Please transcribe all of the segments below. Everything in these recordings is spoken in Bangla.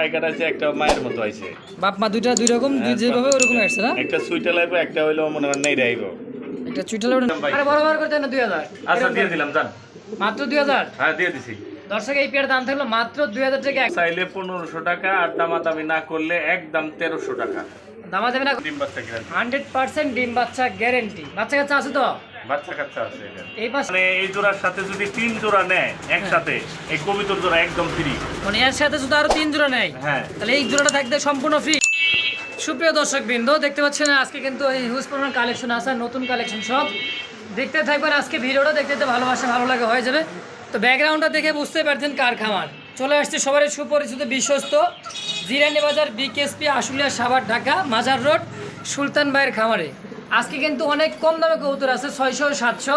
টাইগার আছে একটা মায়ের মতো আছে বাপ মা দুইটা দুই রকম দুই যেভাবে ওরকম আসছে না? একটা সুইটা লাগবে একটা হইল মনে করেন নেই রাইব একটা চুইটাল আরে বড় বড় করতে না দুই হাজার। আচ্ছা দিয়ে দিলাম জান মাত্র দুই হাজার? হ্যাঁ দিয়ে দিছি। দর্শক এই পেয়ার দাম থাকল মাত্র দুই হাজার টাকা চাইলে পনেরোশো টাকা আর দামাদামি না করলে একদম তেরোশো টাকা। দামা দেবে না ডিম বাচ্চা কিনা হান্ড্রেড পার্সেন্ট ডিম বাচ্চা গ্যারেন্টি বাচ্চা কাচ্চা আছে তো? বাচ্চা কাচ্চা আছে এই মানে এই জোড়ার সাথে যদি তিন জোড়া নেয় একসাথে এই কবিতর জোড়া একদম ফ্রি মানে এর সাথে শুধু আরও তিন জোড়া নেই হ্যাঁ। তাহলে এই জোড়াটা থাকবে সম্পূর্ণ ফ্রি সুপ্রিয় দর্শক বৃন্দ দেখতে পাচ্ছেন আজকে কিন্তু এই হিউজ পরিমাণ কালেকশন আছে নতুন কালেকশন সব। দেখতে থাকবেন আজকে ভিডিওটা দেখতে দেখতে ভালোবাসা ভালো লাগে হয়ে যাবে। তো ব্যাকগ্রাউন্ডটা দেখে বুঝতে পারছেন কার খামার। চলে আসছে সবারই সুপরিচিত বিশ্বস্ত জিরানি বাজার বিকেএসপি আশুলিয়া সাভার ঢাকা মাজার রোড সুলতান ভাইয়ের খামারে। আজকে কিন্তু অনেক কম দামে কবুতর আছে ছয়শো সাতশো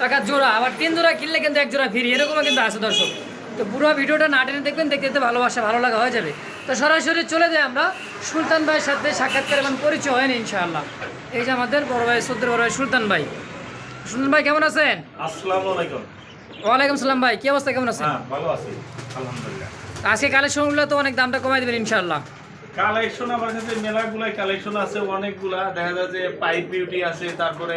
টাকা জোড়া। আবার তিন জোড়া কিনলে কিন্তু এক জোড়া ফ্রি এরকমও কিন্তু আছে দর্শক। তো পুরো ভিডিওটা না টেনে দেখবেন দেখতে দেখতে ভালোবাসা ভালো লাগা হয়ে যাবে। তো সরাসরি চলে যাই আমরা। সুলতান ভাইয়ের সাথে সাক্ষাৎকার এবং পরিচয় হয়নি ইনশাআল্লাহ। এই যে আমাদের বড় ভাই সদ্যের বড় ভাই সুলতান ভাই। সুলতান ভাই কেমন আছেন? আসসালামু আলাইকুম। ওয়ালাইকুম সালাম ভাই কি অবস্থা কেমন আছেন? হ্যাঁ ভালো আছি আলহামদুলিল্লাহ। আজকে কালেকশনগুলো তো অনেক দামটা কমাই দেবেন ইনশাআল্লাহ। কালেকশন আমার কাছে মেলাগুলাই কালেকশন আছে, অনেকগুলা। দেখা যায় যে পাইপ বিউটি আছে, তারপরে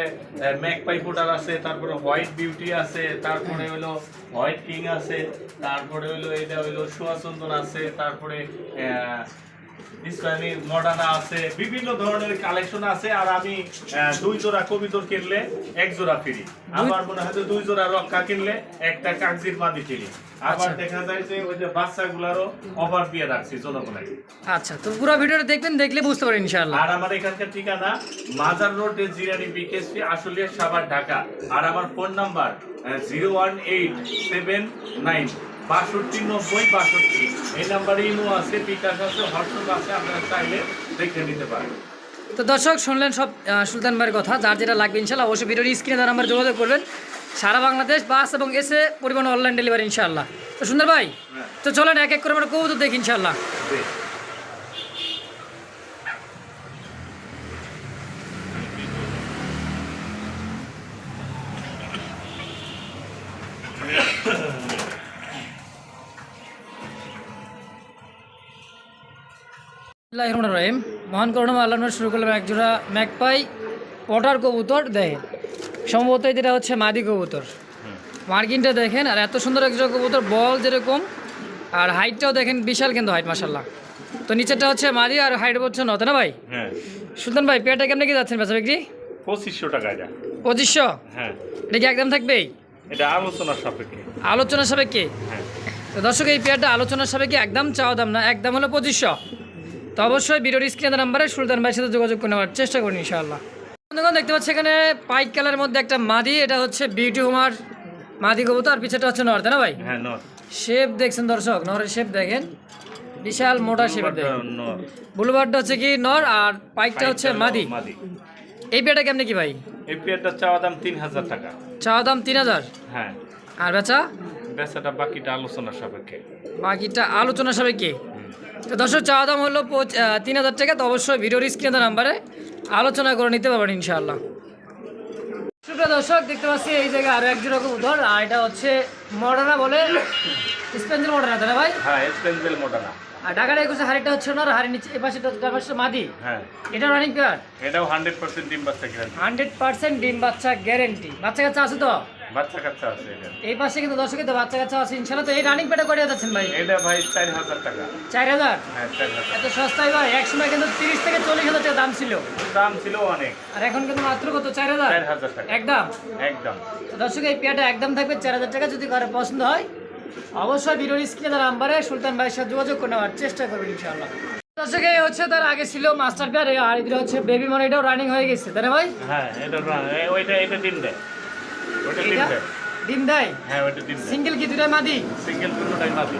ম্যাক পাইপোটার আছে, তারপরে হোয়াইট বিউটি আছে, তারপরে হলো হোয়াইট কিং আছে, তারপরে হলো এটা হলো সুয়াচন্দন আছে, তারপরে মডার্না আছে বিভিন্ন ধরনের কালেকশন আছে আর আমি দুই জোড়া কবিতর কিনলে এক জোড়া ফ্রি আমার মনে হয় দুই জোড়া রক্ষা কিনলে একটা কাগজির মাদি ফ্রি আবার আচ্ছা। দেখা যায় যে ওই যে বাচ্চাগুলারও অফার দিয়ে রাখছি জনগণের। আচ্ছা তো পুরো ভিডিওটা দেখবেন দেখলে বুঝতে পারেন ইনশাআল্লাহ। আর আমার এখানকার ঠিকানা মাজার রোড জিরানি বিকেএসপি আশুলিয়া সাভার ঢাকা। আর আমার phone number zero one eight seven nine বাষট্টি নব্বই বাষট্টি। এই নাম্বারে ইমো আছে বিকাশ আছে হোয়াটসঅ্যাপ আছে আপনারা চাইলে দেখে নিতে পারেন। তো দর্শক শুনলেন সব সুলতান ভাইয়ের কথা। যার যেটা লাগবে ইনশাল্লাহ অবশ্যই ভিডিওর স্ক্রিনে তার নাম্বার যোগাযোগ করবেন। সারা বাংলাদেশ বাস এবং এসে পরিবহন অনলাইন ডেলিভারি ইনশাল্লাহ তো সুন্দর ভাই হ্যাঁ। তো চলেন এক এক করে আমরা কবুতর দেখি ইনশাআল্লাহ। রহমান রহিম মহান করুণা আল্লাহ শুরু করলাম এক জোড়া ম্যাকপাই পটার কবুতর দেয় সম্ভবত যেটা হচ্ছে মাদি কবুতর। মার্কিনটা দেখেন আর এত সুন্দর এক জোড়া কবুতর বল যেরকম আর হাইটটাও দেখেন বিশাল কিন্তু হাইট মাসাল্লাহ তো নিচেরটা হচ্ছে মাদি আর হাইট হচ্ছে নতে না ভাই? হ্যাঁ। সুলতান ভাই পেয়ারটা কেমনে কি যাচ্ছেন বেচা বিক্রি? পঁচিশশো টাকা এটা। পঁচিশশো? হ্যাঁ। এটা কি একদম থাকবেই এটা আলোচনার সাপেক্ষে। আলোচনার সাপেক্ষে? হ্যাঁ। তো দর্শক এই পেয়ারটা আলোচনার সাপেক্ষে একদম চাওয়া দাম না একদম হলো পঁচিশশো। তো অবশ্যই ভিডিওর স্ক্রিনের নাম্বারে সুলতান ভাইয়ের সাথে যোগাযোগ করে নেওয়ার চেষ্টা করুন ইনশাআল্লাহ। বন্ধুগণ দেখতে পাচ্ছি এখানে পাইক কালারের মধ্যে একটা মাদি এটা হচ্ছে বিউটি হুমার মাদি কবুতর আর পিছেটা হচ্ছে নর তাই না ভাই? হ্যাঁ নর। শেপ দেখছেন দর্শক নরের শেপ দেখেন। বিশাল মোটা শেপ দেখেন। ব্লুবার্ডটা হচ্ছে কি নর আর পাইকটা হচ্ছে মাদি। এই পেয়ারটা কেমনে কি ভাই? এই পেয়ারটার চাওয়া দাম তিন হাজার টাকা। চাওয়া দাম তিন হাজার? হ্যাঁ। আর বেচা? বেচাটা বাকিটা আলোচনা সাপেক্ষে। বাকিটা আলোচনা সাপেক্ষে। তো দর্শক চাওয়া দাম হলো তিন হাজার টাকা তো অবশ্যই ভিডিওর স্ক্রিনের নাম্বারে আলোচনা করে নিতে পারবেন ইনশাআল্লাহ। সুপ্রিয় দর্শক দেখতে পাচ্ছি এই জায়গায় আরও এক জোড়া কবুতর আর এটা হচ্ছে মডার্না বলে স্পেন্সেল মডার্না তাই না ভাই? হ্যাঁ এক্সপেন্সিবল মোটানা আর ঢাকার একুশে হাড়িটা হচ্ছে না হাড়ি নিচে এই পাশে পাশে মাদি। হ্যাঁ। এটা রানিং পেয়ার এটাও হান্ড্রেড পার্সেন্ট ডিম বাচ্চা গ্যারান্টি হান্ড্রেড পার্সেন্ট ডিম বাচ্চা গ্যারেন্টি বাচ্চা কাচ্চা আছে তো? বাচ্চা কাচ্চা আছে এটা এই পাশে কিন্তু দর্শকের তো বাচ্চা কাচ্চা আছে ইনশাল্লাহ তো এই রানিং পেটা করে যাচ্ছেন ভাই? এটা টাকা। হ্যাঁ এত সস্তায় ভাই এক সময় কিন্তু তিরিশ থেকে চল্লিশ হাজার টাকা দাম ছিল। দাম ছিল অনেক। আর এখন কিন্তু মাত্র কত? চার হাজার? চার হাজার টাকা। একদম? একদম। তো দর্শক এই পেয়াটা একদম থাকবে চার হাজার টাকা যদি কারও পছন্দ হয়। অবশ্যই ভিডিওর স্ক্রিনে তার নাম্বারে সুলতান ভাইয়ের সাথে যোগাযোগ করে নেওয়ার চেষ্টা করবেন ইনশাআল্লাহ। দর্শক এই হচ্ছে তার আগে ছিল মাস্টার পেয়ার আর এদের হচ্ছে বেবি মানে এটাও রানিং হয়ে গেছে। তাই না ভাই? হ্যাঁ এটা ওইটা এটা ডিম ডিম দেয়। ডিম দেয়? হ্যাঁ ওইটা ডিম সিঙ্গেল কি মাদি? সিঙ্গেল কোনোটাই মাদি।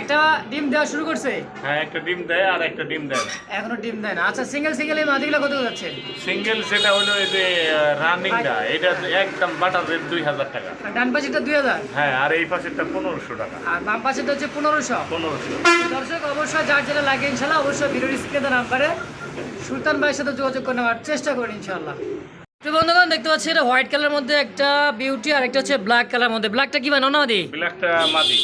একটা ডিম দেওয়া শুরু করছে? হ্যাঁ একটা ডিম দেয় আর একটা ডিম দেয় এখনও ডিম দেয় না। আচ্ছা সিঙ্গেল সিঙ্গেল এই মাদিগুলো কত যাচ্ছে? সিঙ্গেল সেটা হলো এই যে রানিংটা এটা একদম বাটার রেট দুই হাজার টাকা। আর ডান পাশেরটা দুই হাজার? হ্যাঁ আর এই পাশেরটা পনেরোশো টাকা। আর বাম পাশেরটা হচ্ছে পনেরোশো। পনেরোশো। দর্শক অবশ্যই যার যেটা লাগে ইনশাল্লাহ অবশ্যই ভিডিওর স্ক্রিনে নাম্বারে সুলতান ভাইয়ের সাথে যোগাযোগ করে নেওয়ার চেষ্টা করি ইনশাল্লাহ। তো বন্ধুগণ দেখতে পাচ্ছি এটা হোয়াইট কালার মধ্যে একটা বিউটি আর একটা হচ্ছে ব্ল্যাক কালার মধ্যে। ব্ল্যাকটা কি বানানো না দি ব্ল্যাকটা মাদি।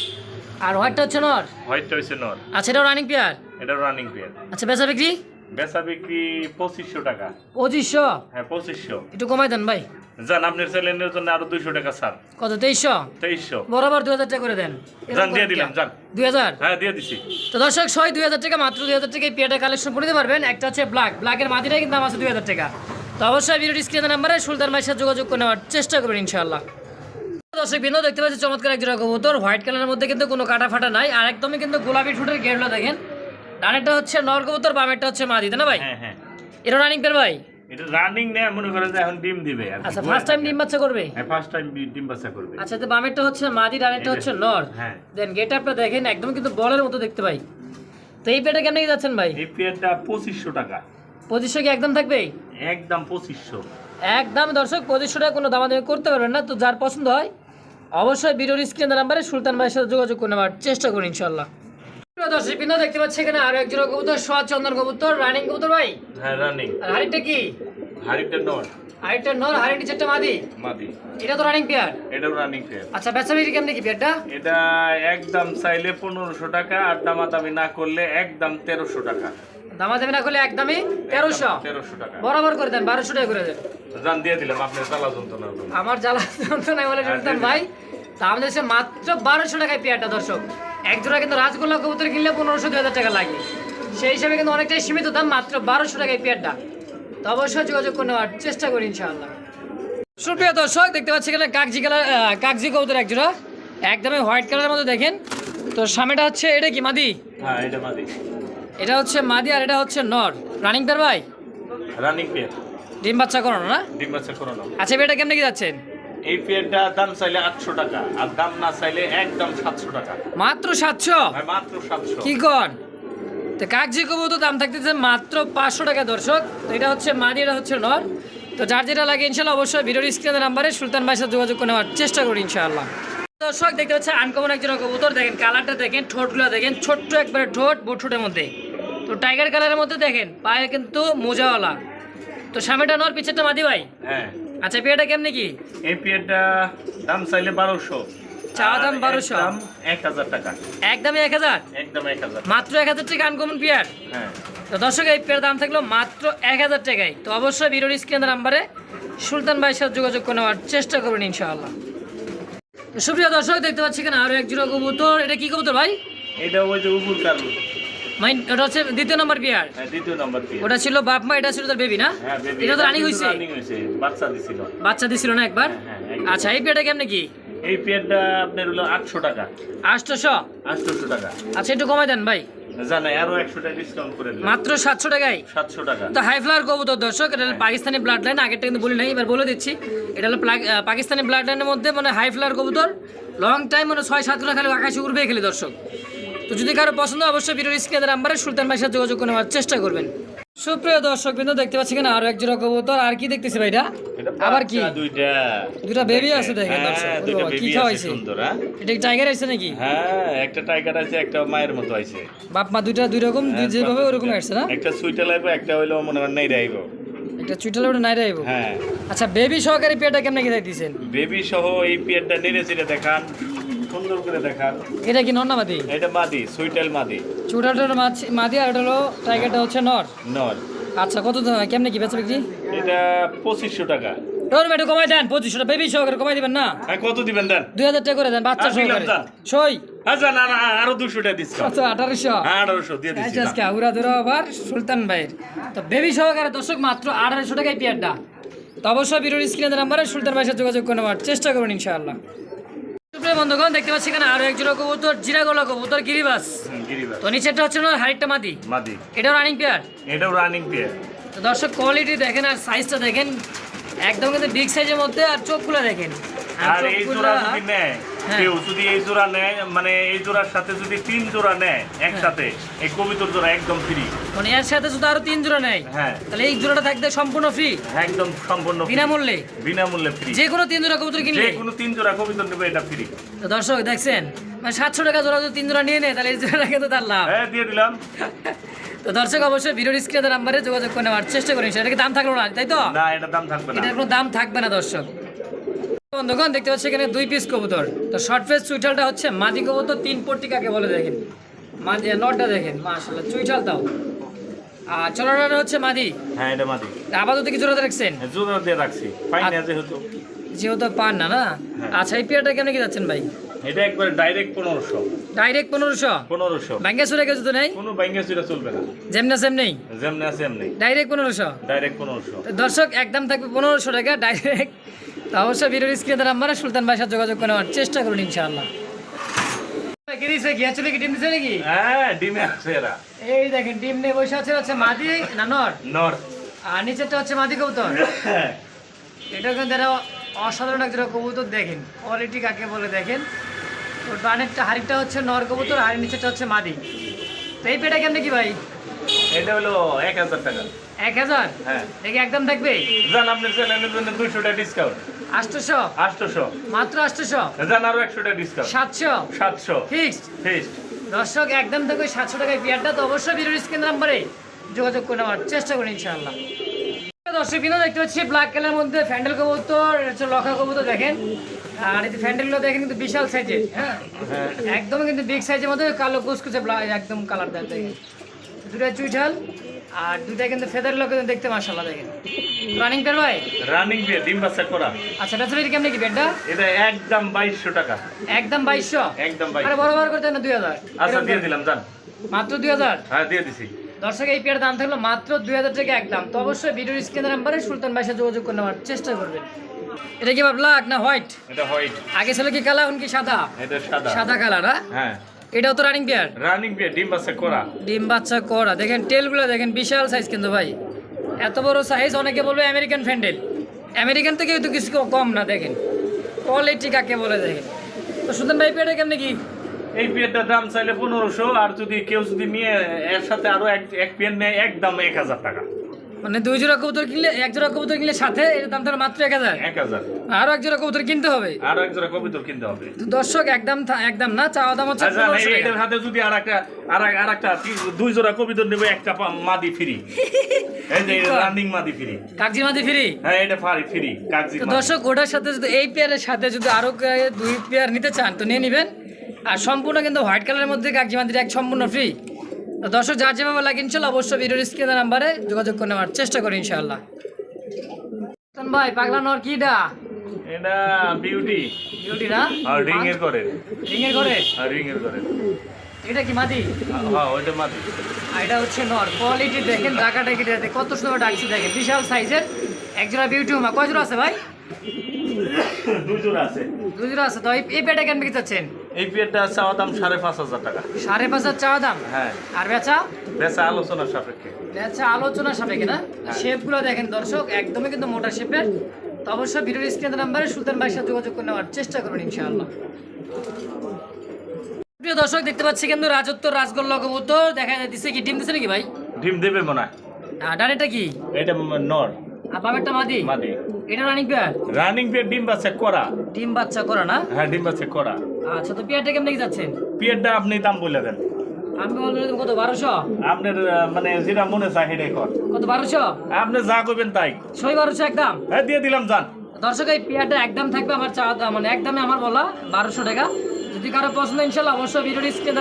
আর হোয়াইটটা হচ্ছে নর? হোয়াইটটা হচ্ছে নর। আচ্ছা এটাও রানিং পেয়ার এটা রানিং পেয়ার আচ্ছা বেচা বিক্রি? বেচা বিক্রি পঁচিশশো টাকা। পঁচিশশো? হ্যাঁ পঁচিশশো। একটু কমাই দেন ভাই। যান আপনার জন্য আরও দুইশো টাকা ছাড়। কত তেইশশো? তেইশশো। বরাবর দুই হাজার টাকা করে দেন। যান দিয়ে দিলাম যান দুই হাজার? হ্যাঁ দিয়ে দিছি। তো দর্শক ছয় দুই হাজার টাকা মাত্র দুই হাজার টাকা এই পেয়ারটা কালেকশন করে দিতে পারবেন। একটা হচ্ছে ব্ল্যাক ব্ল্যাকের মাটিটাই কিন্তু দাম আছে দুই হাজার টাকা। তো অবশ্যই ভিডিওটি স্ক্রিনের নাম্বারে সুলতান ভাইয়ের সাথে যোগাযোগ করে নেওয়ার চেষ্টা করবেন ইনশাআল্লাহ। দর্শক বিন্দু দেখতে পাচ্ছি চমৎকার এক জোড়া কবুতর হোয়াইট কালারের মধ্যে কিন্তু কোনো কাটা ফাটা নাই। আর একদমই কিন্তু গোলাপি ঠোঁটের গেরগুলো দেখেন। ডানেরটা হচ্ছে নর কবুতর বামেরটা হচ্ছে মাদি তাই না ভাই? হ্যাঁ হ্যাঁ। এটা রানিং পেয়ার ভাই? এটা রানিং নেই মনে করেন যে এখন ডিম দিবে। আচ্ছা ফার্স্ট টাইম ডিম বাচ্চা করবে? হ্যাঁ ফার্স্ট টাইম ডিম বাচ্চা করবে। আচ্ছা তো বামেরটা হচ্ছে মাদি ডানেরটা হচ্ছে নর। হ্যাঁ। দেন গেট আপটা দেখেন একদম কিন্তু বলের মতো দেখতে ভাই। তো এই পেয়ারটা কেমন যাচ্ছেন ভাই? এই পেয়ারটা পঁচিশশো টাকা। পঁচিশশো কি একদম থাকবে? একদম পঁচিশশো। একদম দর্শক পঁচিশশো টাকা কোনো দামাদামি করতে পারবেন না তো যার পছন্দ হয় অবশ্যই ভিডিওর স্ক্রিনের নাম্বারে সুলতান ভাইয়ের সাথে যোগাযোগ করে নেওয়ার চেষ্টা করুন ইনশাল্লাহ দর্শক বিন্দু দেখতে পাচ্ছি এখানে আরও একজন কবুতর সোয়াদ চন্দন কবুতর রানিং কবুতর ভাই। হ্যাঁ রানিং। আর হাড়িটা কি? হাড়িটা নট। হাড়িটা নর হাড়ি নিচেরটা মাদি? মাদি। এটা তো রানিং পেয়ার এটাও রানিং পেয়ার আচ্ছা বেচা বিক্রি কেমনি কি পেয়ারটা এটা একদম চাইলে পনেরোশো টাকা আর দামাদামি না করলে একদম তেরোশো টাকা। দামাদামি না করলে একদমই তেরোশো? তেরোশো টাকা। বরাবর করে দেন বারোশো টাকা করে দেন। জান দিয়ে দিলাম আপনার জ্বালা যন্ত্রণার জন্য। আমার জ্বালা যন্ত্রণায় বলে সুলতান ভাই তা আমাদের মাত্র বারোশো টাকায় পেয়ারটা দর্শক। এক জোড়া কিন্তু রাজগোল্লা কবুতর কিনলে পনেরোশো দুই হাজার টাকা লাগে সেই হিসাবে কিন্তু অনেকটাই সীমিত দাম মাত্র বারোশো টাকায় পেয়ারটা তো অবশ্যই যোগাযোগ করে নেওয়ার চেষ্টা করি ইনশাআল্লাহ। সুপ্রিয় দর্শক দেখতে পাচ্ছি এখানে কাগজি কালার কাগজি কবুতর এক জোড়া। একদমই হোয়াইট কালারের মধ্যে দেখেন। তো সামনেটা হচ্ছে এটা কি মাদি? হ্যাঁ এটা মাদি। এটা হচ্ছে মাদি আর এটা হচ্ছে নর। রানিং পেয়ার ভাই? রানিং পেয়ার ডিম বাচ্চা করানো না? ডিম বাচ্চা করানো। আচ্ছা পেয়ারটা কেমনে কি যাচ্ছেন? এই পেয়ারটা দাম চাইলে আটশো টাকা আর দাম না চাইলে একদম সাতশো টাকা। মাত্র সাতশো? ভাই মাত্র সাতশো। কি কন? তো কাগজি কবুতর দাম থাকতেছে মাত্র পাঁচশো টাকা দর্শক। তো এটা হচ্ছে মাদি এটা হচ্ছে নর। তো যার যেটা লাগে ইনশাল্লাহ অবশ্যই ভিডিওর স্ক্রিনের নাম্বারে সুলতান ভাইয়ের সাথে যোগাযোগ করে নেওয়ার চেষ্টা করি ইনশাআল্লাহ দর্শক দেখতে পাচ্ছে আনকমন একজন কবুতর। দেখেন কালারটা দেখেন ঠোঁটগুলো দেখেন ছোট্ট একবারে ঠোঁট বুট মধ্যে। তো টাইগার কালারের মধ্যে দেখেন পায়ে কিন্তু মোজাওয়ালা। তো সামনেটা নর পিছেরটা মাদি ভাই? হ্যাঁ। আচ্ছা পেয়াটা কেমনি কি? এই পেয়ারটা দাম চাইলে বারোশো। চাওয়া দাম 1200 দাম এক হাজার টাকা। একদমই এক হাজার? একদম এক হাজার। মাত্র এক হাজার টাকা আনকমন পেয়ার হ্যাঁ। তো দর্শক এই পেয়ার দাম থাকল মাত্র এক হাজার টাকায়। তো অবশ্যই স্ক্রিনের নাম্বারে সুলতান ভাইয়ের সাথে যোগাযোগ করে নেওয়ার চেষ্টা করবেন ইনশাআল্লাহ। তো সুপ্রিয় দর্শক দেখতে পাচ্ছি আরও এক জোড়া কবুতর। এটা কি কবুতর ভাই? এটা ওই যে উপুর কারণ। মাইন ওটা হচ্ছে দ্বিতীয় নম্বর হ্যাঁ দ্বিতীয় নাম্বার পেয়ার ওটা ছিল বাপ মা এটা ছিল তার বেবি না? হ্যাঁ এটা তো রানিং হয়েছে বাচ্চা দিছিল। বাচ্চা দিছিল না একবার। আচ্ছা এই পেয়ারটা কেমনে কি? এই পেয়ারটা আপনার হলো আটশো টাকা। আটশোশো? আটশোশো টাকা। আচ্ছা একটু কমাই দেন ভাই। জানাই আরও একশো টাকা ডিসকাউন্ট করে মাত্র সাতশো টাকায়? সাতশো টাকা। তো হাই ফ্লাওয়ার কবুতর দর্শক এটা পাকিস্তানি ব্লাড লাইন আগেরটা কিন্তু বলি নাই এবার বলে দিচ্ছি। এটা হলো পাকিস্তানি ব্লাড লাইনের মধ্যে মানে হাই ফ্লাওয়ার কবুতর লং টাইম মানে ছয় সাত খালি আকাশে উড়বে খেলে দর্শক। তো যদি কারও পছন্দ অবশ্যই ভিডিওর স্ক্রিনের নাম্বারে সুলতান ভাইয়ের সাথে যোগাযোগ করে নেওয়ার চেষ্টা করবেন। সুপ্রিয় দর্শক বিন্দু দেখতে পাচ্ছি কিনা আরও এক জোড়া কবুতর। আর কি দেখতেছি ভাইটা? এটা আবার কি? দুইটা। দুটা বেবি আছে দেখেন হ্যাঁ, দর্শক। কি খাওয়াইছে? সুন্দর, হ্যাঁ? এটা টাইগার আছে নাকি? হ্যাঁ একটা টাইগার আছে একটা মায়ের মতো আছে। বাপ মা দুইটা দুই রকম দুই হ্যাঁ, যেভাবে ওরকম আসছে না? একটা সুইটা লাগবে একটা হইল মনে করেন নাই রাইব একটা চুইটালে ওটা নাই রাইব হ্যাঁ। আচ্ছা বেবি সহকারী পেয়ারটা কেমনে কি দিয়েছেন বেবি সহ এই পিয়ারটা নেড়ে চেড়ে দেখান। সুন্দর করে দেখান। এটা কি নন্নামাদি এটা মাদি সুইটাল মাদি। চুটাটার মাদি আর এটা হলো টাইগারটা হচ্ছে নর। নর। আচ্ছা কত দাম- কেমনে কি বেচা বিক্রি? এটা পঁচিশশো টাকা। একটু কমাই দেন পঁচিশশো বেবি সহকারে কমাই দিবেন না? হ্যাঁ কত দিবেন দেন? দুই হাজার টাকা করে দেন বাচ্চা সহকারে। সই। আচ্ছা না না আরও দুশো টাকা ডিসকাউন্ট আচ্ছা আঠারোশো? হ্যাঁ আঠারোশো দিয়ে দিচ্ছি আজকে ধরো আবার সুলতান ভাইয়ের। তো বেবি সহকারে দর্শক মাত্র আঠারোশো টাকায় পেয়ারটা। তো অবশ্যই বিরোধী স্ক্রিনের নাম্বারে সুলতান ভাইয়ের সাথে যোগাযোগ করে নেওয়ার চেষ্টা করবেন ইনশাআল্লাহ। বন্ধুগণ দেখতে পাচ্ছি এখানে আরও একজোড়া কবুতর জিরাগোলা কবুতর গিরিবাস। তো নিচেরটা হচ্ছে না হাইটটা মাদি। মাদি। এটাও রানিং পেয়ার এটাও রানিং পেয়ার তো দর্শক কোয়ালিটি দেখেন আর সাইজটা দেখেন একদম কিন্তু বিগ সাইজের মধ্যে আর চোখগুলো দেখেন। আর এই জোড়া যদি নেয়। কেউ যদি এই জোড়া নেয় মানে এই জোড়ার সাথে যদি তিন জোড়া নেয় একসাথে এই কবিতর জোড়া একদম ফ্রি মানে এর সাথে যদি আরও তিন জোড়া নেয় হ্যাঁ। তাহলে এই জোড়াটা থাকতে সম্পূর্ণ ফ্রি একদম সম্পূর্ণ। বিনামূল্যে। বিনামূল্যে ফ্রি যে কোনো তিন জোড়া কবুতর যে কোনো তিন জোড়া কবিতর নেবে এটা ফ্রি তো দর্শক দেখছেন? মানে সাতশো টাকা জোড়া যদি তিন জোড়া নিয়ে নেয় তাহলে এই জোড়া কিন্তু তার লাভ। হ্যাঁ দিয়ে দিলাম। তো দর্শক অবশ্যই ভিডিওর স্ক্রিনের নাম্বারে যোগাযোগ করে নেওয়ার চেষ্টা করেন। সেটা কি দাম থাকল না তাই তো? না এটা দাম থাকবে না। এটার কোনো দাম থাকবে না দর্শক। বন্ধুগণ দেখতে পাচ্ছি এখানে দুই পিস কবুতর। তো শর্ট ফেস চুইঠালটা হচ্ছে মাদি কবুতর তিন পট্টি কাকে বলে দেখেন? মাদি নটটা দেখেন মাশাল্লাহ চুইঠাল তাও আর চড়াটা হচ্ছে মাদি। হ্যাঁ এটা মাদি। আপাতত কি জোড়াতে রাখছেন? জোর দিয়ে রাখছি। পাই না যেহেতু। যেহেতু পান না না? হ্যাঁ। আচ্ছা এই পেয়ারটা কেমন কি যাচ্ছেন ভাই? এটা একবারে ডাইরেক্ট পনেরোশো। ডাইরেক্ট পনেরোশো? পনেরোশো। ব্যাঙ্গে সুরে গেছে তো নেই? কোনো ব্যাঙ্গে চুরা চলবে না। যেমনা সেমনেই যেমনি আছে এমনি ডাইরেক্ট পনেরোশো? ডাইরেক্ট পনেরোশো। তো দর্শক একদম থাকবে পনেরোশো টাকা ডাইরেক্ট তো অবশ্যই ভিডিওর স্ক্রিনে নাম্বারে সুলতান ভাইয়ের সাথে যোগাযোগ করে নেওয়ার চেষ্টা করুন ইনশাআল্লাহ। কি দিছে ঘিয়া চলে কি ডিম দিছে নাকি? হ্যাঁ ডিমে আছে এরা। এই দেখেন ডিম নিয়ে বসে আছে হচ্ছে মাদি না নর? নর। আর নিচেরটা হচ্ছে মাদি কবুতর? এটা কিন্তু এরা অসাধারণ একটা কবুতর দেখেন। কোয়ালিটি কাকে বলে দেখেন? তো ডানেরটা হাড়িটা হচ্ছে নর কবুতর আর নিচেরটা হচ্ছে মাদি। তো এই পেটা কেমনে কি ভাই? এটা হলো এক হাজার টাকা। এক হাজার? হ্যাঁ। দেখি একদম থাকবে জান আপনার চ্যানেলের জন্য দুইশো টাকা ডিসকাউন্ট আটশোশো? আটশোশো। মাত্র আটশোশো? জান আরও একশো টাকা ডিসকাউন্ট সাতশো? সাতশো। ফিক্সড? ফিক্সড। দর্শক একদম থাকবে সাতশো টাকায় পেয়ারটা তো অবশ্যই ভিডিওর স্ক্রিন নাম্বারে যোগাযোগ করে নেওয়ার চেষ্টা করুন ইনশাআল্লাহ। দর্শক বিন্দু দেখতে পাচ্ছি ব্ল্যাক কালার মধ্যে ফ্যান্ডেল কবুতর লখা কবুতর দেখেন। আর এই ফ্যান্ডেলগুলো দেখেন কিন্তু বিশাল সাইজের হ্যাঁ? হ্যাঁ। একদম কিন্তু বিগ সাইজের মধ্যে কালো কুচকুচে একদম কালার দেয় দুটা চুইঠাল। আর দুটা কিন্তু ফেদার লোক দেখতে মাসাল্লাহ দেখেন। রানিং পেয়ার ভাই? রানিং বিয়ে ডিম বাচ্চা করা। আচ্ছা বেচারি কেমনি কি বেডটা এটা একদম বাইশশো টাকা। একদম বাইশশো? একদম আরে বাইশ বড় বড় করতে না দুই হাজার? আচ্ছা দিয়ে দিলাম জান। মাত্র দুই হাজার? হ্যাঁ দিয়ে দিছি। দর্শক এই পেয়ার দাম থাকল মাত্র দুই হাজার টাকা একদম। তো অবশ্যই ভিডিওর স্ক্রিনের নাম্বারে সুলতান ভাইয়ের সাথে যোগাযোগ করে নেওয়ার চেষ্টা করবেন। এটা কি ব্ল্যাক না হোয়াইট এটা হোয়াইট আগে ছিল কি কালা এখন কি সাদা? এটা সাদা। সাদা কালার হ্যাঁ? হ্যাঁ। এটাও তো রানিং পেয়ার রানিং বিয়ে ডিম বাচ্চা করা ডিম বাচ্চা করা দেখেন টেলগুলো দেখেন বিশাল সাইজ কিন্তু ভাই। এত বড় সাইজ অনেকে বলবে আমেরিকান ফ্যান্ডেল আমেরিকান থেকে তো কিছু কম না দেখেন। কোয়ালিটি কাকে বলে দেখেন। তো সুলতান ভাই পেয়ারটা কেমনি কি? এই বিয়েটার দাম চাইলে পনেরোশো আর যদি কেউ যদি নিয়ে এর সাথে আরও এক এক পেয়ার নেয় একদম এক হাজার টাকা। মানে দুই জোড়া কবুতর কিনলে এক জোড়া কবুতর কিনলে সাথে এর দাম তাহলে মাত্র এক হাজার। এক হাজার। আরও এক জোড়া কবুতর কিনতে হবে? আরও এক জোড়া কবিতর কিনতে হবে। দর্শক একদম একদম না চাওয়া দাম হচ্ছে আচ্ছা এটার হাতে যদি আর একটা আর আর একটা দুই জোড়া কবিতর নেবে একটা মাদি ফ্রি। এই যে রানিং মাদি ফ্রি। কাগজি মাদি ফ্রি? হ্যাঁ এটা ফারি ফ্রি কাগজি দর্শক ওটার সাথে যদি এই পেয়ারের সাথে যদি আরও দুই পেয়ার নিতে চান তো নিয়ে নেবেন। আর সম্পূর্ণ কিন্তু হোয়াইট কালারের মধ্যে কাগজি মাদির এক সম্পূর্ণ ফ্রি দর্শক যার যেভাবে লাগে ইনশাল্লাহ অবশ্যই ভিডিওর স্ক্রিনের নাম্বারে যোগাযোগ করে নেওয়ার চেষ্টা করি ইনশাল্লাহ ভাই পাগলা নর কিডা এটা? বিউটি। বিউটি না? আর রিং এর করে। রিং এর করে? আর রিং এর করে। এটা কি মাদি? হ্যাঁ ওইটা মাদি। আর এটা হচ্ছে নর। কোয়ালিটি দেখেন ডাকাটা কি কত সুন্দর ডাকছি দেখেন। বিশাল সাইজের একজোড়া বিউটি হুমা। কয় জোড়া আছে ভাই? দুই জোড়া আছে। দুই জোড়া আছে। তো এই কেন বিক্রি চাচ্ছেন? এই পেয়ারটা চাওয়া দাম সাড়ে পাঁচ হাজার টাকা। সাড়ে পাঁচ হাজার চাওয়া দাম? হ্যাঁ। আর বেচা? বেচা আলোচনার সাপেক্ষে। আচ্ছা আলোচনা সাপেক্ষে না? হ্যাঁ। শেপগুলো দেখেন দর্শক একদমই কিন্তু মোটা শেপের। তো অবশ্যই ভিডিওর স্ক্রিনের নাম্বারে সুলতান ভাইয়ের সাথে যোগাযোগ করে নেওয়ার চেষ্টা করবেন ইনশাআল্লাহ। প্রিয় দর্শক দেখতে পাচ্ছি কিন্তু রাজত্ব রাজগোল্লা কবুতর দেখা যাচ্ছে কি ডিম দিছে নাকি ভাই? ডিম দেবে মনে হয়। আর ডানেটা কি? এটা নর। আর বামেরটা মাদি? মাদি। এটা রানিং পেয়ার রানিং পেয়ার ডিম বাচ্চা করা ডিম বাচ্চা করা না? হ্যাঁ ডিম বাচ্চা করা আচ্ছা তো পেয়ারটা কেমন কি যাচ্ছেন পেয়ারটা আপনি দাম বলে দেন। আমি কত আপনার মানে যেটা মনে চায় সেটাই কর। কত আপনি যা তাই। ছয় একদম হ্যাঁ দিয়ে দিলাম দর্শক এই পেয়ারটা একদম থাকবে আমার চা মানে একদমই আমার বলা বারোশো টাকা। যদি কারও পছন্দ ইনশাল্লাহ অবশ্যই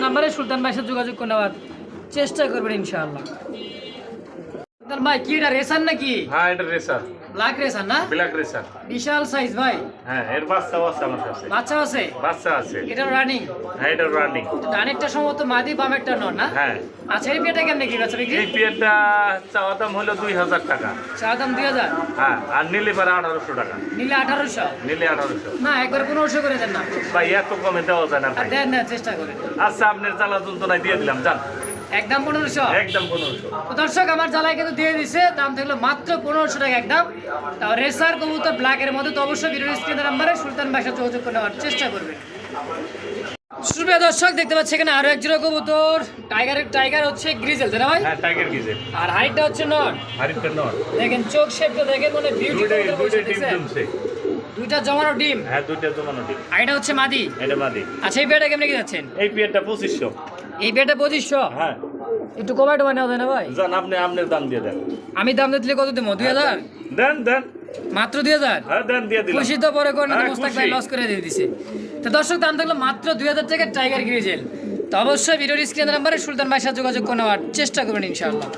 নাম্বারে সুলতান ভাইয়ের সাথে যোগাযোগ করে নেওয়ার চেষ্টা করবেন ইনশাআল্লাহ সুলতান ভাই কি এটা রেসার নাকি? হ্যাঁ এটা রেসার ব্ল্যাক রেসার না? ব্ল্যাক রেসার বিশাল সাইজ ভাই। হ্যাঁ এর বাচ্চাও আছে আমার কাছে। বাচ্চা আছে? বাচ্চা আছে। এটা রানিং হ্যাঁ এটা রানিং ডানেরটা সম্ভবত মাদি বামেরটা নর না? হ্যাঁ। আচ্ছা এই পেয়ারটা কেমন কি বেচা বিক্রি? এই পেয়ারটা চাওয়া দাম হলো দুই হাজার টাকা। চা দাম দুই হাজার? হ্যাঁ আর নিলে পারে আঠারোশো টাকা। নিলে আঠারোশো? নিলে আঠারোশো। না একবার পনেরোশো করে দেন না। ভাই এত কমে দেওয়া যায় না ভাই। দেন না চেষ্টা করে আচ্ছা আপনার জ্বালা যন্ত্রণায় দিয়ে দিলাম যান। একদম পনেরোশো। একদম পনেরোশো। দর্শক আমার জ্বালায় কিন্তু দিয়ে দিছে দাম থাকল মাত্র পনেরোশো টাকা একদম। তাও রেসার কবুতর ব্ল্যাকের মধ্যে তো অবশ্যই ভিডিও স্ক্রিনের নাম্বারে সুলতান ভাষা যোগাযোগ করে নেওয়ার চেষ্টা করবে। সুপ্রিয় দর্শক দেখতে পাচ্ছি এখানে আরও এক জোড়া কবুতর টাইগারের টাইগার হচ্ছে গ্রিজেল তাই না ভাই? হ্যাঁ টাইগার আর হাইটটা হচ্ছে নট হারিফের নর। দেখেন চোখ শেপটা দেখেন মানে বিউটি দুইটা জমানো ডিম। হ্যাঁ দুইটা জমানো ডিম। আর এটা হচ্ছে মাদি। এটা মাদি। আচ্ছা এই পেয়ারটা কেমন কি যাচ্ছেন? এই পেয়ারটা এই পেয়ারটা পঁচিশশো? হ্যাঁ। একটু কমাইটো বানাও দেয় না ভাই? যান আপনি আপনার দাম দিয়ে দেন। আমি দাম দিলে কত দেবো দুই হাজার? দেন দেন। মাত্র দুই হাজার? হ্যাঁ দেন দিয়ে দিলাম। খুশি তো পরে করে হ্যাঁ, মোস্তাক ভাই লস করে দিয়ে দিছে। তো দর্শক দাম থাকল মাত্র দুই হাজার টাকা টাইগার গ্রিজেল তো অবশ্যই ভিডিওর স্ক্রিনের নাম্বারে সুলতান ভাইয়ের সাথে যোগাযোগ করে নেওয়ার চেষ্টা করবেন ইনশাআল্লাহ।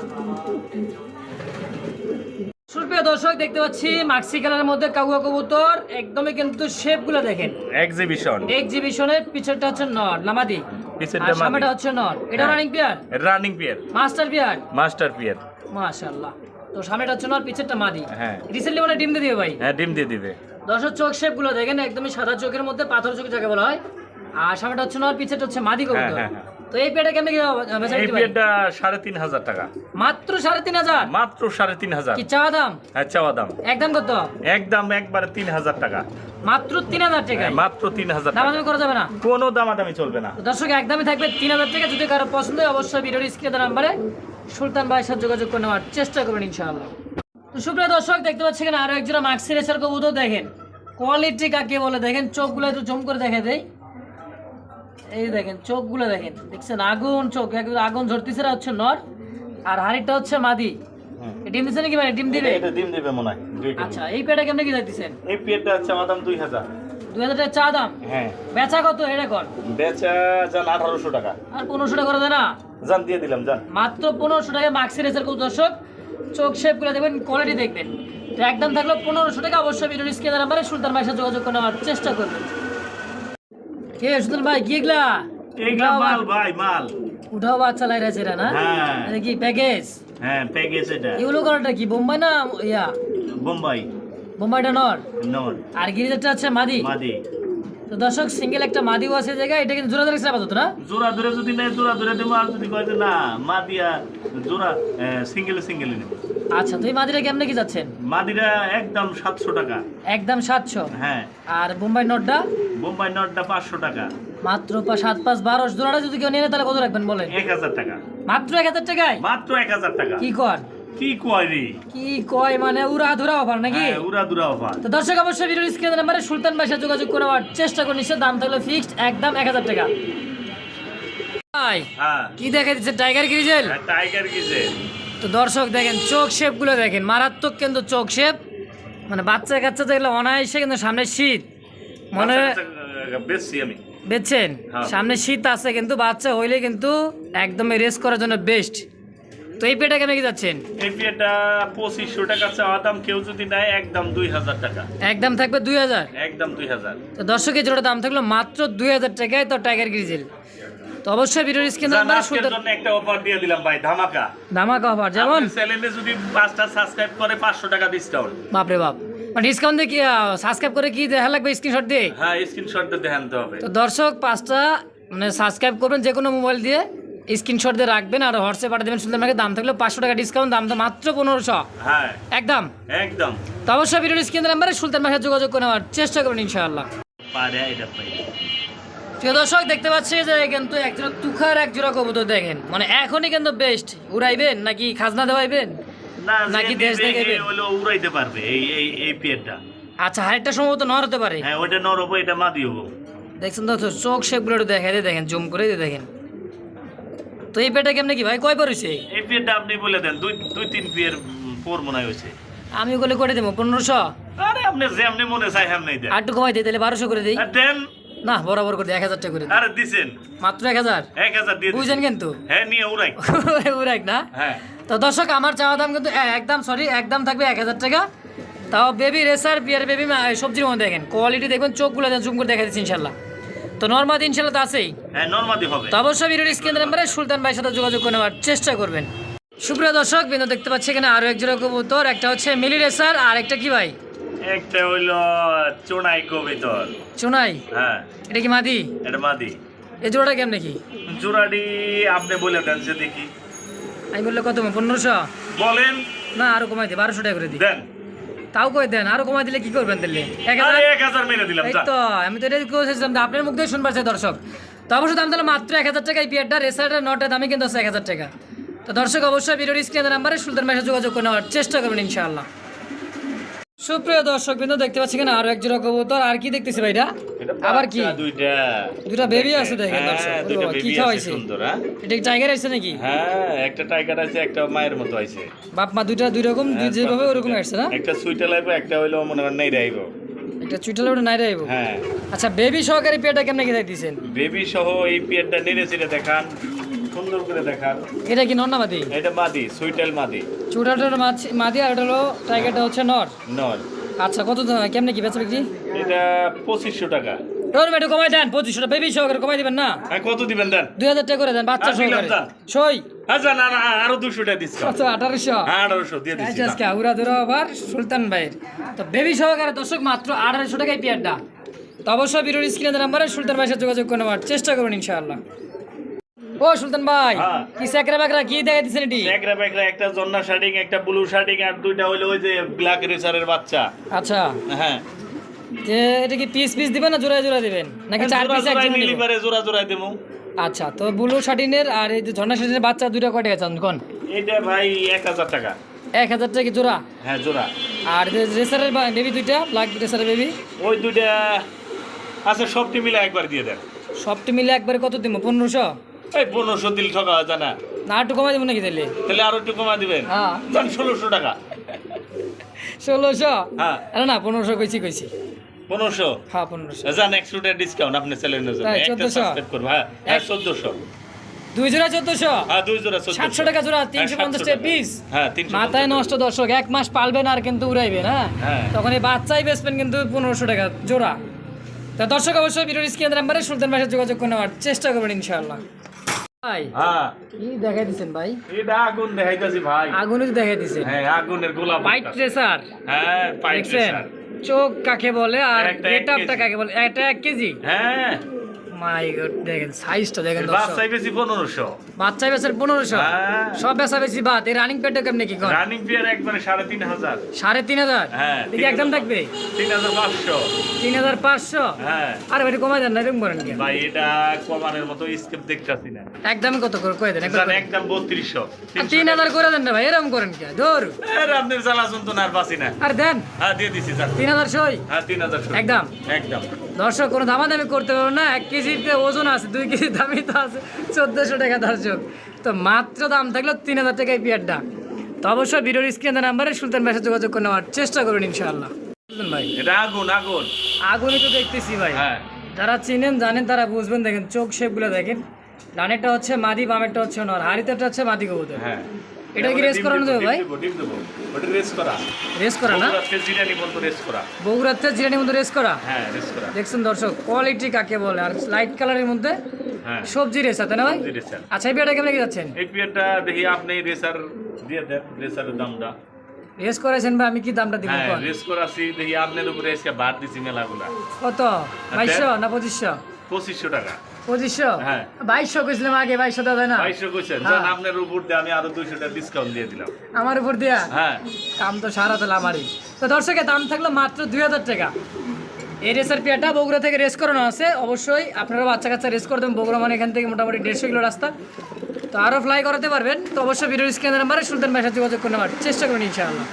সুপ্রিয় দর্শক দেখতে পাচ্ছি মাক্সি কালারের মধ্যে কাগুয়া কবুতর। একদমই কিন্তু শেপগুলো দেখেন। এক্সিবিশন এক্সিবিশনের পিছনটা হচ্ছে নর নামাদি। পিছনটা মাদি। সামনেটা হচ্ছে নর। এটা হ্যাঁ। Running pair running pair master pair master pair মাশাআল্লাহ। তো সামনেটা হচ্ছে নর পিছেরটা মাদি। হ্যাঁ। রিসেন্টলি মানে ডিম দিয়ে দিবে ভাই। হ্যাঁ ডিম দিয়ে দিবে। দর্শক চোখ শেপগুলো দেখেন একদমই সাদা চোখের মধ্যে পাথর চোখে যাকে বলা হয়। আর সামনেটা হচ্ছে নর পিছেরটা হচ্ছে মাদি কবুতর। হ্যাঁ, হ্যাঁ, তো এই পেটা কেমন এই? সাড়ে তিন হাজার টাকা। মাত্র সাড়ে তিন হাজার? মাত্র সাড়ে তিন হাজার। কি চাওয়া দাম? হ্যাঁ চাওয়া দাম। একদম কত? একদম একবারে তিন হাজার টাকা। মাত্র তিন হাজার টাকা হ্যাঁ, মাত্র তিন হাজার দামাদামি করা যাবে না? কোনো দামাদামি চলবে না। দর্শক একদমই থাকবে তিন হাজার টাকা। যদি কারও পছন্দ হয় অবশ্যই ভিডিওর স্ক্রিনের নাম্বারে সুলতান ভাইয়ের সাথে যোগাযোগ করে নেওয়ার চেষ্টা করবেন ইনশাআল্লাহ। তো সুপ্রিয় দর্শক দেখতে পাচ্ছি এখানে আরও একজোড়া মাক্সি রেসার কবুতর দেখেন। কোয়ালিটি কাকে বলে দেখেন? চোখগুলো একটু জম করে দেখে দেয় এই দেখেন চোখগুলো দেখেন। দেখছেন? আগুন চোখ আগুন ঝরতেছে হচ্ছে নর আর হাড়িটা হচ্ছে মাদি। ডিম দিচ্ছে নাকি মানে ডিম দিবে? এটা ডিম দিবে মনে হয় আচ্ছা এই পেটা কেমনে কি যাইতেছেন এই পিয়ারটা হচ্ছে আমার দাম দুই হাজার। দুই হাজার টাকা চা দাম? হ্যাঁ। বেচা কত এটা কর বেচা যান আঠারোশো টাকা। আর পনেরোশো টাকা করে দেয় না যান দিয়ে দিলাম যান। মাত্র পনেরোশো টাকায় মাক্সি রেসের কোন দর্শক? চোখ শেপ করে দেখবেন কোয়ালিটি দেখবেন। তো একদম থাকল পনেরোশো টাকা। অবশ্যই ভিডিও স্ক্রিনের নাম্বারে সুলতান ভাইয়ের সাথে যোগাযোগ করে নেওয়ার চেষ্টা করবেন। কে সুলতান ভাই কি এগুলা? উঠাও মাল বা- ভাই মাল। উঠাও বাচ্চা লাই রাছে না? হ্যাঁ। এটা কি প্যাকেজ? হ্যাঁ প্যাকেজ এটা। এগুলো করাটা কি বোম্বাই না ইয়া? বোম্বাই। বোম্বাইটা নর? নর। আর গিরিজারটা আছে মাদি? মাদি। তো দর্শক সিঙ্গেল একটা মাদিও আছে জায়গায় এটা কিন্তু জোড়া ধরে আপাতত না? জোড়া ধরে যদি নেয় জোড়া ধরে দেবো। আর যদি কয় যে না মা দিয়া জোড়া সিঙ্গেল সিঙ্গেল নেব। আচ্ছা তো এই মাদিটা কেমনে কি যাচ্ছেন? মাদিরা একদম সাতশো টাকা। একদম সাতশো? হ্যাঁ। আর বোম্বাই নটটা? বোম্বাই নটটা পাঁচশো টাকা। মাত্র পা- সাত পাঁচ বারো জোড়াটা যদি কেউ নিয়ে তাহলে কত রাখবেন বলেন? এক হাজার টাকা। মাত্র এক হাজার টাকায়? মাত্র এক হাজার টাকা। কি কর? কি কোয়ারি কি কয় মানে উড়া ধুরা অফার নাকি? হ্যাঁ, উড়া দুরা অফার। তো দর্শক অবশ্যই ভিডিওর স্ক্রিনের নাম্বারে সুলতান ভাইয়ের সাথে যোগাযোগ করে নেওয়ার চেষ্টা করে নিচ্ছে দাম থাকল ফিক্সড একদম এক হাজার টাকা। ভাই হ্যাঁ। কি দেখা দিচ্ছে টাইগার গ্রিজেল টাইগার কিসে তো দর্শক দেখেন চোখ শেপগুলো দেখেন। মারাত্মক কিন্তু চোখ শেপ মানে বাচ্চা কাচ্চা দেখলে অনায়াসে কিন্তু সামনে শীত। মনে বেশি আমি। বেচছেন? হ্যাঁ। সামনে শীত আছে কিন্তু বাচ্চা হইলে কিন্তু একদম রেস করার জন্য বেস্ট তো এই পেটা কেমন যাচ্ছেন? এই বিয়েটা পঁচিশশো টাকা চাওয়া দাম কেউ যদি নেয় একদম দুই হাজার টাকা। একদম থাকবে দুই হাজার? একদম দুই হাজার। তো দর্শকের জোড়া দাম থাকল মাত্র দুই হাজার টাকায় তো টাইগার গ্রিজেল। তো অবশ্যই ভিডিওর স্ক্রিন সুন্দর জন্য একটা অফার দিয়ে দিলাম ভাই ধামাকা। ধামাকা অফার যেমন? চ্যানেলে যদি পাঁচটা সাবস্ক্রাইব করে পাঁচশো টাকা ডিসকাউন্ট বাপরে বাপ। মানে ডিসকাউন্ট দিয়ে কি সাবস্ক্রাইব করে কি দেখা লাগবে স্ক্রিনশট দিয়ে? হ্যাঁ স্ক্রিনশট দেখাতে হবে। তো দর্শক পাঁচটা মানে সাবস্ক্রাইব করবেন যে কোনো মোবাইল দিয়ে। স্ক্রিনশট দিয়ে রাখবেন আর হোয়াটসঅ্যাপ পাঠিয়ে দেবেন সুন্দর দাম থাকলে পাঁচশো টাকা ডিসকাউন্ট দাম তো মাত্র পনেরোশো। হ্যাঁ। একদম? একদম। তো অবশ্যই ভিডিওর স্ক্রিন নাম্বারে সুলতান ভাষায় যোগাযোগ করে নেওয়ার চেষ্টা করবেন ইনশাআল্লাহ। প্রিয় দর্শক দেখতে পাচ্ছি যে কিন্তু একজোড়া তুখার একজোড়া কবুতর দেখেন। মানে এখনই কিন্তু বেস্ট উড়াইবেন নাকি খাজনা দেওয়াইবেন? নাকি দেশ নিবে, দেখাইবে? এ হলো উড়াইতে পারবে এই এই এই পিয়ারটা আচ্ছা হাইটটা সম্ভবত নর হতে পারে। হ্যাঁ নর হব এটা মাদি হব। দেখছেন তো চোখ শেপগুলো একটু দেখাই দেখেন জুম করে দেখেন। তো এই পেটা কেমনে কি ভাই? কয় পড়েছে এই পিয়ারটা আপনি বলে দেন দুই দুই তিন পিয়ার পোর মনে হয় হয়েছে আমি ওগুলো করে দেবো পনেরোশো? আরে আপনি যেমনি মনে চাই এমনি দেন। একটু কমাই দিই তাহলে বারোশো করে দিই। দেন। না বরাবর করে এক হাজার টাকা করে আরে দিছেন। মাত্র এক হাজার? এক হাজার দিয়ে বুঝছেন কিন্তু। হ্যাঁ নিয়ে উড়াই। উড়াই না? হ্যাঁ। তো দর্শক আমার চাওয়া দাম কিন্তু একদম সরি একদম থাকবে এক হাজার টাকা। তাও বেবি রেসার বিয়ার বেবি সবজির মধ্যে দেখেন। কোয়ালিটি দেখবেন চোখগুলো জুম করে দেখা দিচ্ছি ইনশাল্লাহ। তো নর্মাল ইনশাল্লাহ তো আছেই। হ্যাঁ নর্মাদি হবে। তো অবশ্যই ভিডিওর স্ক্রিন নাম্বারে সুলতান ভাইয়ের সাথে যোগাযোগ করে নেওয়ার চেষ্টা করবেন। সুপ্রিয় দর্শক বিন্দু দেখতে পাচ্ছি এখানে আরও এক জোড়া কবুতর একটা হচ্ছে মিলি রেসার আর একটা কি ভাই? একটা হইল চোনাই কবিতর। চুনাই? হ্যাঁ। এটা কি মাদি? এটা মাদি। এই জোড়াটা কেমন কি? জোড়াডি আপনি বলে দেন সে দেখি। আমি বললে কত পনেরোশো? বলেন। না আরও কমাই দিই বারোশো টাকা করে দিই। দেন। তাও কই দেন আরও কমাই দিলে কি করবেন দিল্লি? এক হাজার মেরে দিলাম তো আমি তো এটাই করেছিলাম আপনার মুখ দিয়ে শুনবার দর্শক। তো অবশ্যই দাম তাহলে মাত্র এক হাজার টাকা এই পিয়ারটা রেসারটা নটা দামে কিন্তু আছে এক হাজার টাকা। তো দর্শক অবশ্যই বিরোধী স্ক্রিনের নাম্বারে সুলতান মেসে যোগাযোগ করে নেওয়ার চেষ্টা করবেন ইনশাআল্লাহ। সুপ্রিয় দর্শক বিন্দু দেখতে পাচ্ছি কিনা আরও এক জোড়া কবুতর। আর কি দেখতেছি ভাইটা আবার কি? দুইটা। দুটা বেবি আছে দেখেন দর্শক। হ্যাঁ কি খাওয়াইছে? সুন্দর হ্যাঁ? এটা টাইগার আছে নাকি? হ্যাঁ একটা টাইগার আছে একটা মায়ের মতো আছে। বাপ মা দুইটা দুই রকম দুই হ্যাঁ, যেভাবে ওরকম আসছে না? একটা সুইটা লাগবে একটা হইল মনে হয় নাই রাইব একটা চুইটালে ওটা নাই রাইব হ্যাঁ। আচ্ছা বেবি সহকারে পেয়াটা কেমনে কি দিয়েছেন বেবি সহ এই পিয়ারটা নেড়ে চেড়ে দেখান। সুন্দর করে এটা কি নন্নাবাদি এটা মাদি সুইটাল মাদি। চুটাটার মাদি আর এটা হলো টাইগারটা হচ্ছে নর। নর। আচ্ছা কত দাম? কেমনে কি বেচা বিক্রি? এটা পঁচিশশো টাকা। রোল একটু কমাই দেন পঁচিশশো বেবি সহকারে কমাই দিবেন না? হ্যাঁ কত দিবেন দেন? দুই হাজার টাকা করে দেন বাচ্চা সহকারে। সই। আচ্ছা না না আরও দুশো টাকা আচ্ছা আঠারোশো? হ্যাঁ আঠারোশো দিয়ে দিচ্ছি আজকে আউরা ধরো আবার সুলতান ভাইয়ের। তো বেবি সহকারে দর্শক মাত্র আঠারোশো টাকায় পেয়ারটা। তো অবশ্যই বিরোধী স্ক্রিনের নাম্বারে সুলতান ভাইয়ের সাথে যোগাযোগ করে নেওয়ার চেষ্টা করবেন ইনশাআল্লাহ। ও সুলতান ভাই হ্যাঁ। কি স্যাকরা বাকরা কি দেখা দিচ্ছেন এটি? বেকরা একটা জন্না শার্টিং একটা ব্লু শার্টিং আর দুইটা হইল ওই যে ব্ল্যাক রেসারের বাচ্চা। আচ্ছা। হ্যাঁ। যে এটা কি পিস পিস দিবেন না জোড়ায় জোড়া দিবেন? নাকি চার পিস নিলি পারে জোড়া জোড়ায় দেবো। আচ্ছা তো ব্লু শাটিনের আর এই যে ঝর্ণা শাটিনের বাচ্চা দুইটা কয় টাকা চান কোন? এটা ভাই এক হাজার টাকা। এক হাজার টাকা কি জোড়া? হ্যাঁ জোড়া। আর যে রেসারের বেবি দুইটা ব্ল্যাক রেসারের বেবি ওই দুইটা আচ্ছা সবটি মিলে একবার দিয়ে দেন। সবটি মিলে একবারে কত দিব? পনেরোশো? এই পনেরোশো দিল ঠকা হয় না? না একটু কমাই দেবো নাকি তাহলে তাহলে আরও একটু দিবেন? হ্যাঁ। ষোলোশো টাকা। ষোলোশো? হ্যাঁ। আরে না পনেরোশো কইছি কইছি। পনেরোশো? হ্যাঁ পনেরোশো। যান একশো টাকা ডিসকাউন্ট আপনি চ্যানেলের জন্য। তাই, একটা সাবস্ক্রাইব করব হ্যাঁ। হ্যাঁ চোদ্দশো। দুই জোড়া চোদ্দশো? হ্যাঁ দুই জোড়া সাতশো টাকা জোড়া তিনশো পঞ্চাশ টাকা। পিস হ্যাঁ মাথায় নষ্ট দর্শক এক মাস পালবেন আর কিন্তু উড়াইবেন হ্যাঁ? হ্যাঁ। তখন এই বাচ্চাই বেচবেন কিন্তু পনেরোশো টাকা জোড়া। তা দর্শক অবশ্যই বিরোধী স্ক্রিনের নাম্বারে সুলতান ভাইয়ের যোগাযোগ করে নেওয়ার চেষ্টা করবেন ইনশাআল্লাহ। ভাই। হ্যাঁ। কি দেখাই দিছেন ভাই? এটা আগুন দেখাইতেছি ভাই। আগুনই দেখাই দিচ্ছেন হ্যাঁ আগুনের গোলাপ হ্যাঁ চোখ কাকে বলে আর গেটআপটা কাকে বলে? এটা এক কেজি? হ্যাঁ। মাই গড দেখেন সাইজটা দেখেন দর্শক। বাচ্চাই বেশি পনেরোশো। বাচ্চা বেচার পনেরোশো। সব বেচা বেশি বাদ এই রানিং পেটটা কেমনি কি কর রানিং পিয়ার একবারে সাড়ে তিন হাজার। সাড়ে তিন হাজার? হ্যাঁ, দেখি একদম থাকবে? তিন হাজার পাঁচশো। তিন হাজার পাঁচশো? হ্যাঁ। আরে ভাই কমাই দেন না এরকম করেন কেন? ভাই এটা কমানের মতো স্কেপ দেখতেছি না। একদমই কত করে দেন। একদম করে দেন না ভাই এরকম করেন জ্বালা শুনতো আর বাসি না। আর দেন। হ্যাঁ দিয়ে দিছি স্যার। তিন হাজার সই? হ্যাঁ একদম? একদম। দর্শক কোনো দামাদামি করতে পারব না। এক কেজিতে ওজন আছে দুই কেজি দামি তো আছে চোদ্দোশো টাকা দর্শক। তো মাত্র দাম থাকল তিন হাজার টাকায় পিয়ারটা। তো অবশ্যই ভিডিওর স্ক্রিনের নাম্বারে সুলতান ভাইয়ের যোগাযোগ করে নেওয়ার চেষ্টা করবেন ইনশাআল্লাহ। সুলতান ভাই। এটা আগুন আগুন। আগুনই তো দেখতেছি ভাই। হ্যাঁ। যারা চিনেন জানেন তারা বুঝবেন দেখেন চোখ শেপগুলো দেখেন। ডানেরটা হচ্ছে মাদি বামেরটা হচ্ছে নর হাড়িতেটা হচ্ছে মাদি কবুতর। হ্যাঁ। এটা কি রেস করানো যাবে ভাই? ডিম দেবো। ওটা রেস করা। রেস করা না? বগুড়াতে জিরানি বলতো রেস করা। বগুড়াতে জিরানির মধ্যে রেস করা? হ্যাঁ রেস করা। দেখছেন দর্শক কোয়ালিটি কাকে বলে? আর লাইট কালারের মধ্যে হ্যাঁ। সবজি রেস আছে না ভাই? আচ্ছা এই বিয়েটা কেমন কি যাচ্ছেন? এই পিয়ারটা দেখি আপনি রেসার দিয়ে দেন রেসারের দামটা। রেস করেছেন ভাই আমি কি দামটা দিব হ্যাঁ রেস করাছি দেখি আপনার উপরে এসে বাদ দিছি মেলাগুলা। কত? বাইশশো না পঁচিশশো? পঁচিশশো টাকা। পঁচিশশো? হ্যাঁ। বাইশশো কইছিলাম আগে বাইশশো দাদা না? বাইশশো কইছেন। হ্যাঁ। আপনার উপর দিয়ে আমি আরও দুইশো টাকা ডিসকাউন্ট দিয়ে দিলাম। আমার উপর দিয়া? হ্যাঁ। কাম তো সারা তাহলে আমারই তো দর্শকের দাম থাকল মাত্র দুই হাজার টাকা। এই রেসের পেয়াটা বগুড়া থেকে রেস করানো আছে। অবশ্যই আপনারা বাচ্চা কাচ্চা রেস করে দেবেন। বগুড়া মানে এখান থেকে মোটামুটি দেড়শো কিলো রাস্তা। তো আরও ফ্লাই করাতে পারবেন। তো অবশ্যই ভিডিও স্ক্রিনের নাম্বারে সুলতান ভাইয়ের সাথে যোগাযোগ করে নেওয়ার চেষ্টা করবেন ইনশাআল্লাহ।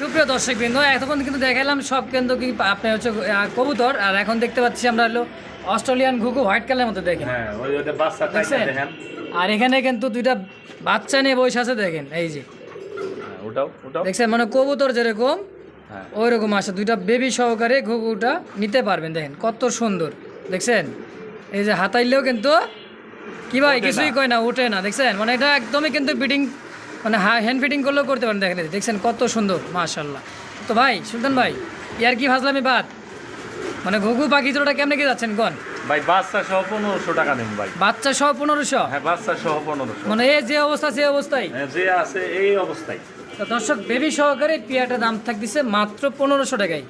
সুপ্রিয় দর্শক বিন্দু এতক্ষণ কিন্তু দেখালাম সব কিন্তু কি আপনার হচ্ছে কবুতর। আর এখন দেখতে পাচ্ছি আমরা হলো অস্ট্রেলিয়ান ঘুঘু হোয়াইট কালারের মধ্যে দেখেন। হ্যাঁ ওই বাচ্চা দেখেন? আর এখানে কিন্তু দুইটা বাচ্চা নিয়ে বসে আছে দেখেন এই যে। হ্যাঁ, ওটাও ওটাও। দেখছেন? মানে কবুতর যেরকম হ্যাঁ। ওই রকম আছে দুইটা বেবি সহকারে ঘুঘুটা নিতে পারবেন দেখেন। কত সুন্দর দেখছেন? এই যে হাতাইলেও কিন্তু কি ভাই কিছুই। কয় না ওঠে না দেখছেন? মানে এটা একদমই কিন্তু ফিটিং মানে হ্যান্ড ফিটিং করলেও করতে পারেন দেখেন দেখছেন কত সুন্দর মাশাল্লাহ তো ভাই সুলতান ভাই ইয়ার কি ভাজলামি বাদ? মানে ঘুঘু পাখি জোড়াটা কেমনে কি যাচ্ছেন? কোন? ভাই বাচ্চা সহ পনেরোশো টাকা নেব ভাই। বাচ্চা সহ পনেরোশো? হ্যাঁ বাচ্চা সহ পনেরোশো। মানে এই যে অবস্থা সে অবস্থায় হ্যাঁ, যে আছে এই অবস্থায় দর্শক বেবি সহকারে পিয়াটার দাম থাকতেছে মাত্র পনেরোশো টাকায়।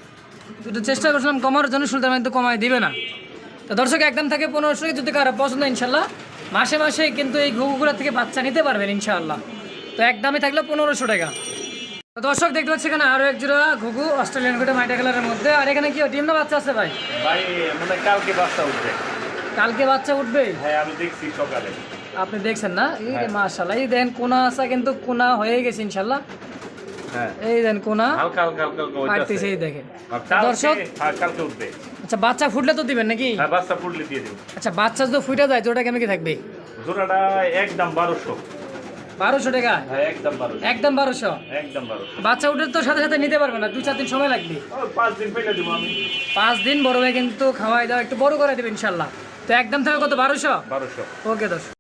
একটু চেষ্টা করছিলাম কমার জন্য সুলতান ভাই তো কমায় দিবে না। তো দর্শক একদম থাকে পনেরোশো টাকা যদি কারও পছন্দ ইনশাল্লাহ মাসে মাসে কিন্তু এই ঘুঘুগুলো থেকে বাচ্চা নিতে পারবেন ইনশাআল্লাহ তো একদমই থাকল পনেরোশো টাকা। দর্শক দেখতে পাচ্ছি এখানে আরও এক জোড়া ঘুঘু অস্ট্রেলিয়ান গোটে মাইটা কালারের মধ্যে। আর এখানে কি ডিম না বাচ্চা আছে ভাই? ভাই মানে কালকে বাচ্চা উঠবে। কালকে বাচ্চা উঠবে? হ্যাঁ আমি দেখছি সকালে। আপনি দেখছেন না? এই হ্যাঁ। মাশাল্লাহ এই দেন কোনা আসা কিন্তু কোনা হয়ে গেছে ইনশাল্লাহ হ্যাঁ। এই দেন কোনা। হালকা হালকা হালকা হালকা এই দেখেন। দর্শক। হ্যাঁ, কালকে উঠবে। আচ্ছা বাচ্চা ফুটলে তো দিবেন নাকি? হ্যাঁ বাচ্চা ফুটলে দিয়ে দেবো। আচ্ছা বাচ্চা যদি ফুটে যায় তো ওটা কেমন কি থাকবে? জোড়াটা একদম বারোশো। বারোশো টাকা? হ্যাঁ একদম বারোশো। একদম বাচ্চা উঠে তো সাথে সাথে নিতে পারবে না দু চার দিন সময় লাগবে। পাঁচ দিন পাঁচ বড় ভাই কিন্তু খাওয়াই দাও একটু বড় করে দেবে ইনশাল্লাহ। তো একদম থাকবে কত বারোশো? বারোশো। ওকে দর্শক।